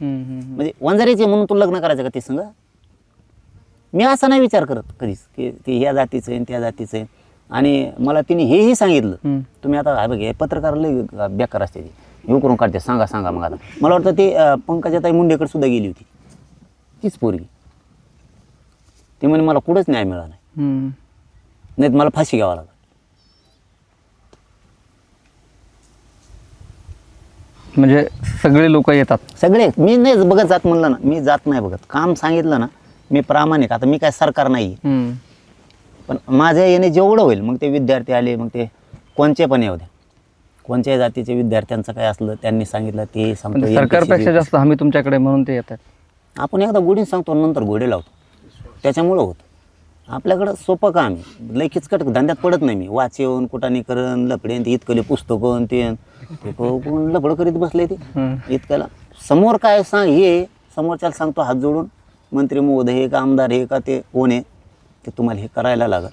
म्हणजे वंजारीचे म्हणून तू लग्न करायचं का ते संग मी असा नाही विचार करत कधीच की ते ह्या जातीचं आहे त्या जातीचं आहे. आणि मला तिने हेही सांगितलं. तुम्ही आता हा बघ हे पत्रकार लय बेकार असते ते. हे करून काढते सांगा सांगा मग आता. मला वाटतं ते पंकजाताई मुंडेकडे सुद्धा गेली होती. तीच पोरगी. ती म्हणे मला कुठंच न्याय मिळाला नाही. हम्म. नाही तर मला फाशी घ्यावा लागेल. म्हणजे सगळे लोक येतात. सगळे? मी नाही बघत जात म्हणलं ना. मी जात नाही बघत. काम सांगितलं ना मी प्रामाणिक. आता मी काय सरकार नाही. हम्म. पण माझ्या येणे जेवढं होईल मग ते विद्यार्थी आले मग ते कोणचे पण येऊ द्या. कोणत्याही जातीचे विद्यार्थ्यांचं काय असलं त्यांनी सांगितलं ते सांगतो म्हणजे सरकारपेक्षा जास्त हमी तुमच्याकडे म्हणून ते येतात. आपण एकदा गोडीन सांगतो नंतर घोडे लावतो. त्याच्यामुळं होतं. आपल्याकडं सोपं काम आहे. लय किचकट धंद्यात पडत नाही मी. वाचेन कुटाने करण लपडेन ते इतकले पुस्तकं ते कोण लपडं करीत बसले ते. इतक्याला समोर काय सांग हे समोरच्याला सांगतो हात जोडून. मंत्री महोदय हे का आमदार हे का ते कोण आहे ते तुम्हाला हे करायला लागल.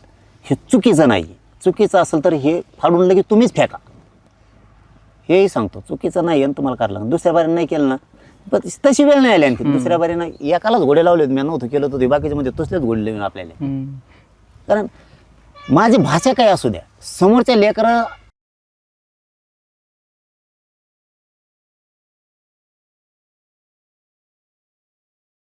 हे चुकीचं नाही. चुकीचं असेल तर हे फाडून लगेच तुम्हीच फेका. हेही सांगतो. चुकीचं नाही आणि तुम्हाला करायला लागेल. दुसऱ्या बारीने नाही केलं ना पण तशी वेळ नाही आली आणखी. दुसऱ्या बारीनं एकालाच घोडे लावले मी नव्हतं केलं होतं ते बाकीचे म्हणजे तसलेच घोडे लावून आपल्याला. कारण माझी भाषा काय असू द्या समोरच्या लेकरं